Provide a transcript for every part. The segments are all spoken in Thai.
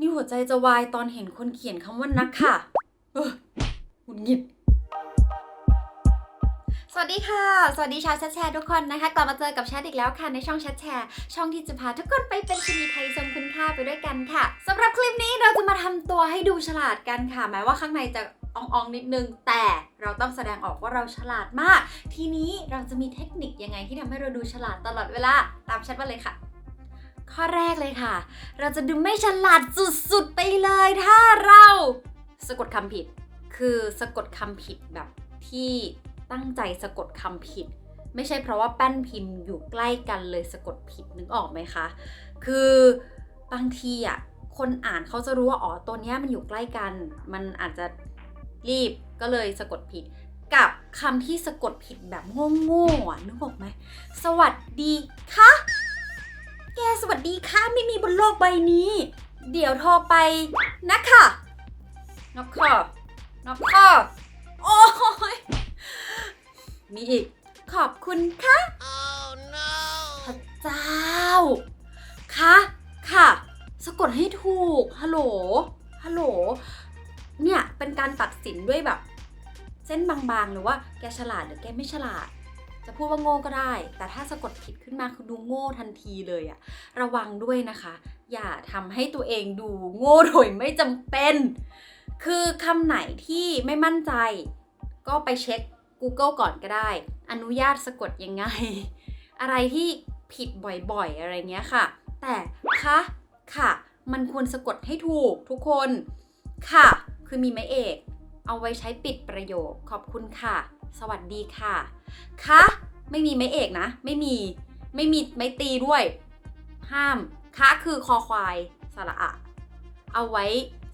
นี่หัวใจจะวายตอนเห็นคนเขียนคำว่านักค่ะเออหงุดหงิด สวัสดีค่ะ สวัสดีชาวแชทแชร์ทุกคนนะคะ กลับมาเจอกับแชทอีกแล้วค่ะ ในช่องแชทแชร์ ช่องที่จะพาทุกคนไปเป็นชนีไทยทรงคุณค่าไปด้วยกันค่ะสำหรับคลิปนี้เราจะมาทำตัวให้ดูฉลาดกันค่ะแม้ว่าข้างในจะอองๆนิดนึง แต่เราต้องแสดงออกว่าเราฉลาดมาก ทีนี้เราจะมีเทคนิคยังไงที่ทำให้เราดูฉลาดตลอดเวลาตามแชทมาเลยค่ะ ข้อแรกเลยค่ะ เราจะดูไม่ฉลาดสุดๆไปเลยถ้าเรา สะกดคำผิด คือสะกดคำผิดแบบที่ตั้งใจสะกดคำผิด ไม่ใช่เพราะว่าแป้นพิมพ์อยู่ใกล้กันเลยสะกดผิดนึกออกไหมคะ คือบางทีอะคนอ่านเขาจะรู้ว่าอ๋อตัวเนี้ยมันอยู่ใกล้กัน มันอาจจะรีบก็เลยสะกดผิด กับคำที่สะกดผิดแบบโง่ๆอะนึกออกไหมสวัสดีค่ะ แกสวัสดีค่ะไม่มีบนโลกใบนี้ เดี๋ยวโทรไปนะคะนกค่ะนกค่ะโอ้ยมีอีก ขอบคุณค่ะ Oh no! พระเจ้าคะค่ะ สะกดให้ถูก ฮัลโหล ฮัลโหล เนี่ย เป็นการตัดสินด้วยแบบ เส้นบางๆ หรือว่าแกฉลาดหรือแกไม่ฉลาด จะพูดว่าโง่ก็ได้ แต่ถ้าสะกดผิดขึ้นมาคือดูโง่ทันทีเลยอะระวังด้วยนะคะ อย่าทำให้ตัวเองดูโง่โดยไม่จำเป็น คือคำไหนที่ไม่มั่นใจ ก็ไปเช็ค Google ก่อนก็ได้ อนุญาตสะกดยังไง อะไรที่ผิดบ่อยๆ อะไรเงี้ยค่ะ แต่คะค่ะ มันควรสะกดให้ถูกทุกคน ค่ะ คือมีไม้เอก เอาไว้ใช้ปิดประโยค ขอบคุณค่ะ สวัสดีค่ะ คะ ไม่มีไม้เอกนะ ไม่มี ไม่มีไม้ตีด้วย ห้าม คะคือคอควายสระอะ เอาไว้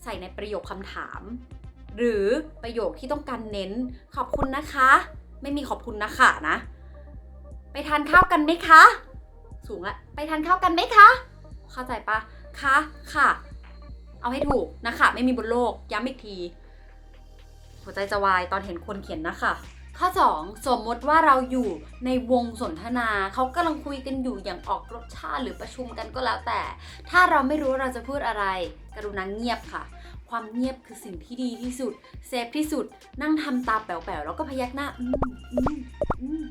ใส่ในประโยคคำถาม หรือประโยคที่ต้องการเน้น ขอบคุณนะคะ ไม่มีขอบคุณนะคะนะ ไปทานข้าวกันไหมคะ สูงละ ไปทานข้าวกันไหมคะ เข้าใจปะคะ ค่ะ เอาให้ถูกนะคะ ไม่มีบนโลก ย้ำอีกที หัวใจจะวายตอนเห็นคนเขียนนะคะ ข้อ 2 สมมติว่าเราอยู่ในวงสนทนาเขากำลังคุยกันอยู่อย่างออกรสชาติหรือประชุมกันก็แล้วแต่ ถ้าเราไม่รู้เราจะพูดอะไร กรุณาเงียบค่ะ ความเงียบคือสิ่งที่ดีที่สุด เซฟที่สุด นั่งทำตาแป๋วๆแล้วก็พยักหน้าอืมอืมอืม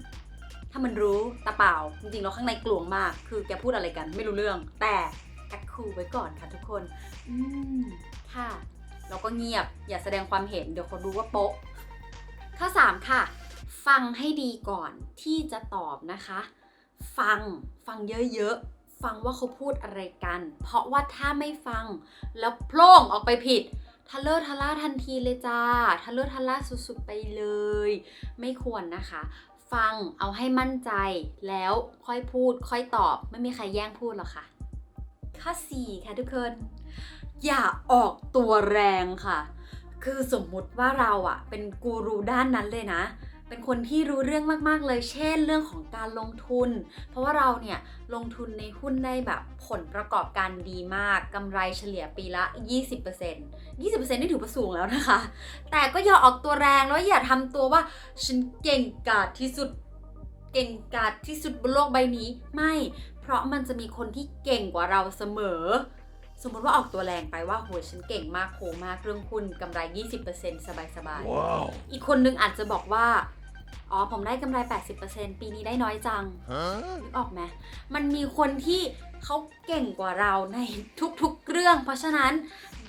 ถ้ามันรู้ตาเปล่า จริงๆแล้วข้างในกลวงมาก คือแกพูดอะไรกันไม่รู้เรื่อง แต่แอคคูลไว้ก่อนค่ะทุกคน อืมค่ะแล้วก็เงียบอย่าแสดงความเห็นเดี๋ยวคนรู้ว่าโป๊ะข้อ 3 ค่ะ ฟังให้ดีก่อนที่จะตอบนะคะ ฟังฟังเยอะๆ ฟังว่าเขาพูดอะไรกัน เพราะว่าถ้าไม่ฟัง แล้วโพล่งออกไปผิดทะเลอร์ทะล่าทันทีเลยจ้าทะเลอร์ทะล่าสุดๆไปเลย ไม่ควรนะคะ ฟังเอาให้มั่นใจแล้วค่อยพูดค่อยตอบ ไม่มีใครแย่งพูดหรอกค่ะ ข้อ4ค่ะทุกคน อย่าออกตัวแรงค่ะ คือสมมุติว่าเราอะเป็นกูรูด้านนั้นเลยนะ เป็นคนที่รู้เรื่องมากๆเลย เช่น เรื่องของการลงทุน เพราะว่าเราเนี่ยลงทุนในหุ้นได้แบบผลประกอบการดีมากกำไรเฉลี่ยปีละ 20% 20%นี่ถือว่าสูงแล้วนะคะ แต่ก็อย่าออกตัวแรงแล้วอย่าทำตัวว่าฉันเก่งกาจที่สุดเก่งกาจที่สุดบนโลกใบนี้ ไม่ เพราะมันจะมีคนที่เก่งกว่าเราเสมอ สมมติว่าออกตัวแรงไปว่าโหยฉันเก่งมากโหมากเรื่องหุ้นกำไร 20%สบายๆ Wow! อีกคนนึงอาจจะบอกว่า อ๋อผมได้กำไร 80%ปีนี้ได้น้อยจัง Huh? นึกออกไหมมันมีคนที่เขาเก่งกว่าเราในทุกๆเรื่อง เพราะฉะนั้น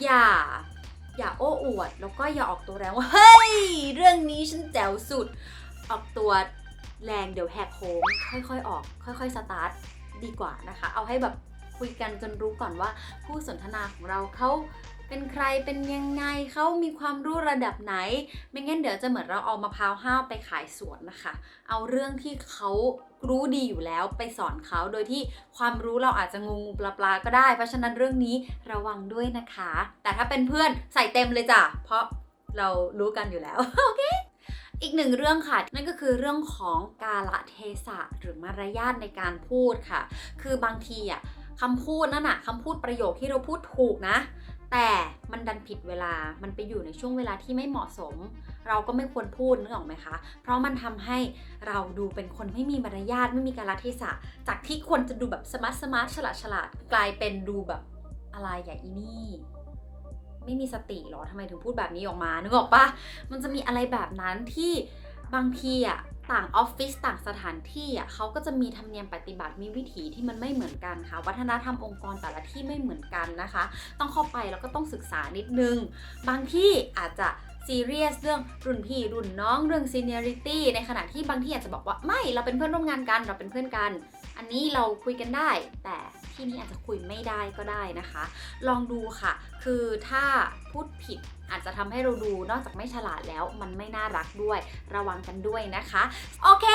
อย่าอย่าโอ้อวด แล้วก็อย่าออกตัวแรงว่า เฮ้ย เรื่องนี้ฉันแจ๋วสุด ออกตัวแรงเดี๋ยวแหกโค้งค่อยๆออก ค่อยๆสตาร์ทดีกว่านะคะ เอาให้แบบคุยกันจนรู้ก่อนว่าผู้สนทนาของเราเขา เป็นใครเป็นยังไงเขามีความรู้ระดับไหน ไม่งั้นเดี๋ยวจะเหมือนเราเอามะพร้าวห้าวไปขายสวนนะคะ เอาเรื่องที่เขารู้ดีอยู่แล้วไปสอนเขาโดยที่ความรู้เราอาจจะงงปลาปลาก็ได้ เพราะฉะนั้นเรื่องนี้ระวังด้วยนะคะ แต่ถ้าเป็นเพื่อนใส่เต็มเลยจ้ะเพราะเรารู้กันอยู่แล้วโอเคอีกหนึ่งเรื่องค่ะ นั่นก็คือเรื่องของกาละเทศะหรือมารยาทในการพูดค่ะ คือบางทีอะคำพูดนั่นน่ะคำพูดประโยคที่เราพูดถูกนะ แต่มันดันผิดเวลา มันไปอยู่ในช่วงเวลาที่ไม่เหมาะสม เราก็ไม่ควรพูดนึกออกไหมคะ เพราะมันทำให้เราดูเป็นคนไม่มีมารยาทไม่มีการละเทศะ จากที่ควรจะดูแบบสมาร์ทสมาร์ทฉลาดฉลาดกลายเป็นดูแบบอะไรอย่าอีนี่ ไม่มีสติหรอทำไมถึงพูดแบบนี้ออกมานึกออกปะมันจะมีอะไรแบบนั้นที่บางทีอะ ต่างออฟฟิศต่างสถานที่อะเขาก็จะมีธรรมเนียมปฏิบัติมีวิถีที่มันไม่เหมือนกันค่ะ วัฒนธรรมองค์กรแต่ละที่ไม่เหมือนกันนะคะ ต้องเข้าไปแล้วก็ต้องศึกษานิดนึง บางที่อาจจะซีเรียสเรื่องรุ่นพี่รุ่นน้องเรื่องซีเนียริตี้ในขณะที่บางที่อาจจะบอกว่าไม่เราเป็นเพื่อนร่วมงานกันเราเป็นเพื่อนกัน อันนี้เราคุยกันได้แต่ ที่นี่อาจจะคุยไม่ได้ก็ได้นะคะ ลองดูค่ะ คือถ้าพูดผิดอาจจะทำให้เราดูนอกจากไม่ฉลาดแล้วมันไม่น่ารักด้วยระวังกันด้วยนะคะ โอเค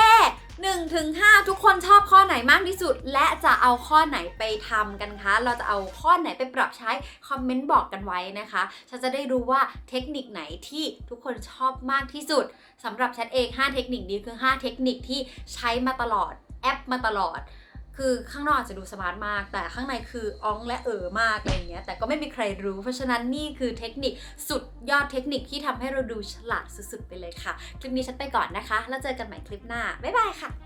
1ถึง5ทุกคนชอบข้อไหนมากที่สุด และจะเอาข้อไหนไปทำกันคะ เราจะเอาข้อไหนไปปรับใช้คอมเมนต์บอกกันไว้นะคะฉันจะได้รู้ว่าเทคนิคไหนที่ทุกคนชอบมากที่สุดสำหรับฉันเอง 5 เทคนิคนี้คือ 5 เทคนิคที่ใช้มาตลอดแอปมาตลอด คือข้างนอกอาจจะดูสมาร์ทมาก แต่ข้างในคืออ้องและเอ๋อมากอะไรเงี้ยแต่ก็ไม่มีใครรู้ เพราะฉะนั้นนี่คือเทคนิคสุดยอดเทคนิคที่ทำให้เราดูฉลาดสุดๆไปเลยค่ะ คลิปนี้ฉันไปก่อนนะคะ แล้วเจอกันใหม่คลิปหน้า บ๊ายบายค่ะ